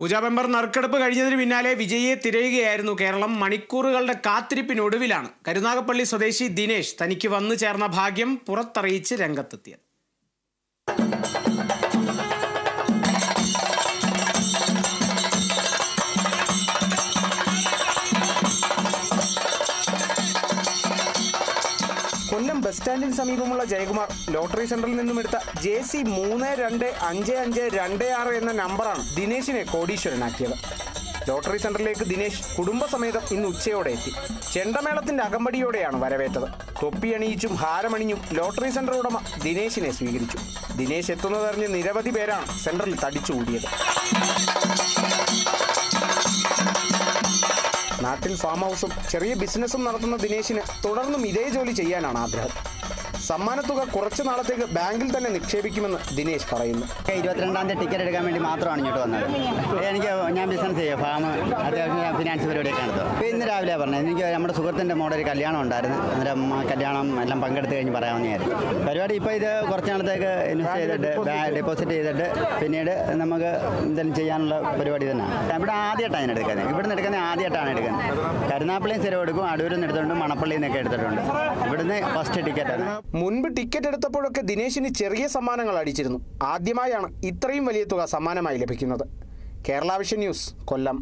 പൂജാ member നറുക്കെടുപ്പ് കഴിഞ്ഞതിന് പിന്നാലെ വിജയിയെ തിരയുകയായിരുന്നു കേരളം. മണിക്കൂറുകളുടെ കാത്തിരിപ്പിനൊടുവിലാണ് കരുനാഗപ്പള്ളി സ്വദേശി ദിനേശ് തനിക്ക് വന്നു ചേർന്ന ഭാഗ്യം പുറത്തറിയിച്ച് രംഗത്തെത്തിയത്. കൊല്ലം ബസ് സ്റ്റാൻഡിന് സമീപമുള്ള ജയകുമാർ ലോട്ടറി സെന്ററിൽ നിന്നും എടുത്ത ജെ സി മൂന്ന് രണ്ട് അഞ്ച് അഞ്ച് രണ്ട് ആറ് എന്ന നമ്പറാണ് ദിനേശിനെ കോടീശ്വരനാക്കിയത്. ലോട്ടറി സെന്ററിലേക്ക് ദിനേശ് കുടുംബസമേതം ഇന്ന് ഉച്ചയോടെ എത്തി. ചെണ്ടമേളത്തിന്റെ അകമ്പടിയോടെയാണ് വരവേറ്റത്. തൊപ്പിയണിയിച്ചും ഹാരമണിഞ്ഞും ലോട്ടറി സെന്റർ ഉടമ ദിനേശിനെ സ്വീകരിച്ചു. ദിനേശ് എത്തുന്നതറിഞ്ഞ് നിരവധി പേരാണ് സെന്ററിൽ തടിച്ചുകൂടിയത്. നാട്ടിൽ ഫാം ഹൗസും ചെറിയ ബിസിനസ്സും നടത്തുന്ന ദിനേശിന് തുടർന്നും ഇതേ ജോലി ചെയ്യാനാണ് ആഗ്രഹം. സമ്മാനത്തുക കുറച്ചു നാളത്തേക്ക് ബാങ്കിൽ തന്നെ നിക്ഷേപിക്കുമെന്ന് ദിനേശ് പറയുന്നു. ഇരുപത്തിരണ്ടാം തീയതി ടിക്കറ്റ് എടുക്കാൻ വേണ്ടി മാത്രമാണ് ഇങ്ങോട്ട് വന്നത്. എനിക്ക് ഞാൻ ബിസിനസ് ചെയ്യും. ഫാം അത്യാവശ്യം ഞാൻ ഫിനാൻസ് പരിപാടിയൊക്കെ നടത്തും. അപ്പോൾ ഇന്ന് രാവിലെ പറഞ്ഞത്. എനിക്ക് നമ്മുടെ സുഹൃത്തിന്റെ മോടെ ഒരു കല്യാണം ഉണ്ടായിരുന്നു. അന്നേരം കല്യാണം എല്ലാം പങ്കെടുത്ത് കഴിഞ്ഞ് പറയാമെന്ന് വിചാരിച്ചു പരിപാടി ഇപ്പോൾ ഇത് കുറച്ച് നാളത്തേക്ക് ഇൻവെസ്റ്റ് ചെയ്തിട്ട് ഡെപ്പോസിറ്റ് ചെയ്തിട്ട് പിന്നീട് നമുക്ക് എന്തെങ്കിലും ചെയ്യാനുള്ള പരിപാടി തന്നെയാണ് ഇവിടെ ആദ്യമായിട്ടാണ് ഞാൻ എടുക്കുന്നത്. ഇവിടെ നിന്ന് എടുക്കുന്നത് ആദ്യമായിട്ടാണ് എടുക്കുന്നത്. കരുനാപ്പള്ളിയും സ്ഥിരം എടുക്കും അടൂരിൽ നിന്ന് എടുത്തിട്ടുണ്ട്. മണപ്പള്ളിയിൽ നിന്നൊക്കെ എടുത്തിട്ടുണ്ട്. ഇവിടുന്ന് ഫസ്റ്റ് ടിക്കറ്റാണ് മുൻപ് ടിക്കറ്റ് എടുത്തപ്പോഴൊക്കെ ദിനേശിന് ചെറിയ സമ്മാനങ്ങൾ അടിച്ചിരുന്നു. ആദ്യമായാണ് ഇത്രയും വലിയ തുക സമ്മാനമായി ലഭിക്കുന്നത്. Kerala vision news Kollam.